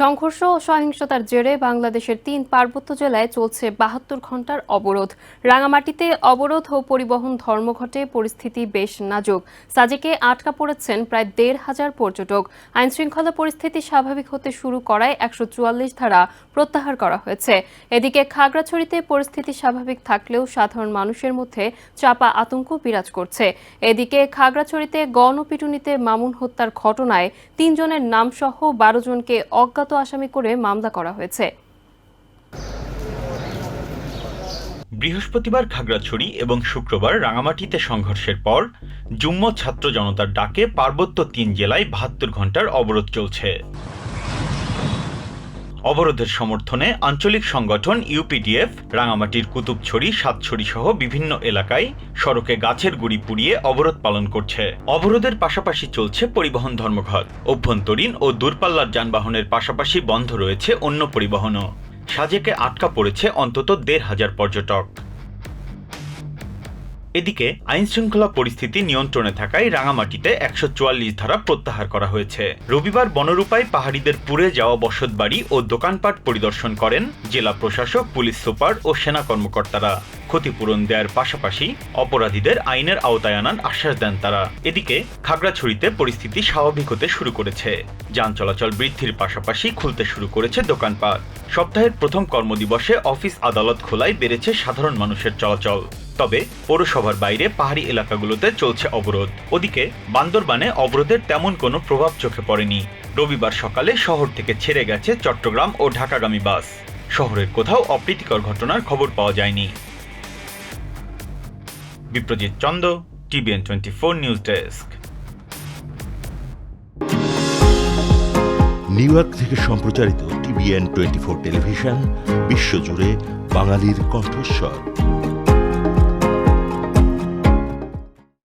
সংঘর্ষ ও সহিংসতার জেরে বাংলাদেশের তিন পার্বত্য জেলায় চলছে বাহাত্তর ঘণ্টার অবরোধ। রাঙামাটিতে অবরোধ ও পরিবহন ধর্মঘটে পরিস্থিতি বেশ নাজুক। সাজেকে আটকা পড়েছেন প্রায় দেড় হাজার পর্যটক। আইনশৃঙ্খলা পরিস্থিতি স্বাভাবিক হতে শুরু করায় একশো চুয়াল্লিশ ধারা প্রত্যাহার করা হয়েছে। এদিকে খাগড়াছড়িতে পরিস্থিতি স্বাভাবিক থাকলেও সাধারণ মানুষের মধ্যে চাপা আতঙ্ক বিরাজ করছে। এদিকে খাগড়াছড়িতে গণপিটুনিতে মামুন হত্যার ঘটনায় তিনজনের নামসহ বারো জনকে অজ্ঞাত আসামি করে মামলা করা হয়েছে। বৃহস্পতিবার খাগড়াছড়ি এবং শুক্রবার রাঙামাটিতে সংঘর্ষের পর জুম্ম ছাত্র জনতার ডাকে পার্বত্য তিন জেলায় বাহাত্তর ঘণ্টার অবরোধ চলছে। অবরোধের সমর্থনে আঞ্চলিক সংগঠন ইউপিডিএফ রাঙামাটির কুতুবছড়ি, সাতছড়ি সহ বিভিন্ন এলাকায় সড়কে গাছের গুড়ি পুড়িয়ে অবরোধ পালন করছে। অবরোধের পাশাপাশি চলছে পরিবহন ধর্মঘট। অভ্যন্তরীণ ও দূরপাল্লার যানবাহনের পাশাপাশি বন্ধ রয়েছে অন্য পরিবহনও। সাজেকে আটকা পড়েছে অন্তত দেড় হাজার পর্যটক। এদিকে আইন শৃঙ্খলা পরিস্থিতি নিয়ন্ত্রণে থাকায় রাঙামাটিতে একশো চুয়াল্লিশ ধারা প্রত্যাহার করা হয়েছে। রবিবার বনরূপায় পাহাড়িদের পুড়ে যাওয়া বসতবাড়ি ও দোকানপাট পরিদর্শন করেন জেলা প্রশাসক, পুলিশ সুপার ও সেনা কর্মকর্তারা। ক্ষতিপূরণ দেওয়ার পাশাপাশি অপরাধীদের আইনের আওতায় আনার আশ্বাস দেন তারা। এদিকে খাগড়াছড়িতে পরিস্থিতি স্বাভাবিক হতে শুরু করেছে। যান চলাচল বৃদ্ধির পাশাপাশি খুলতে শুরু করেছে দোকানপাট। সপ্তাহের প্রথম কর্মদিবসে অফিস আদালত খোলায় বেড়েছে সাধারণ মানুষের চলাচল। তবে পৌরসভার বাইরে পাহাড়ি এলাকাগুলোতে চলছে অবরোধ। ওদিকে বান্দরবানে অবরোধের তেমন কোনো প্রভাব চোখে পড়েনি। রবিবার সকালে শহর থেকে ছেড়ে গেছে চট্টগ্রাম ও ঢাকাগামী বাস। শহরের কোথাও অপ্রীতিকর ঘটনার খবর পাওয়া যায়নি। Biprajit Chanda TBN twenty four news desk. New York থেকে সম্প্রচারিত টিভিএন টোয়েন্টি ফোর টেলিভিশন, বিশ্বজুড়ে বাঙালির কণ্ঠস্বর।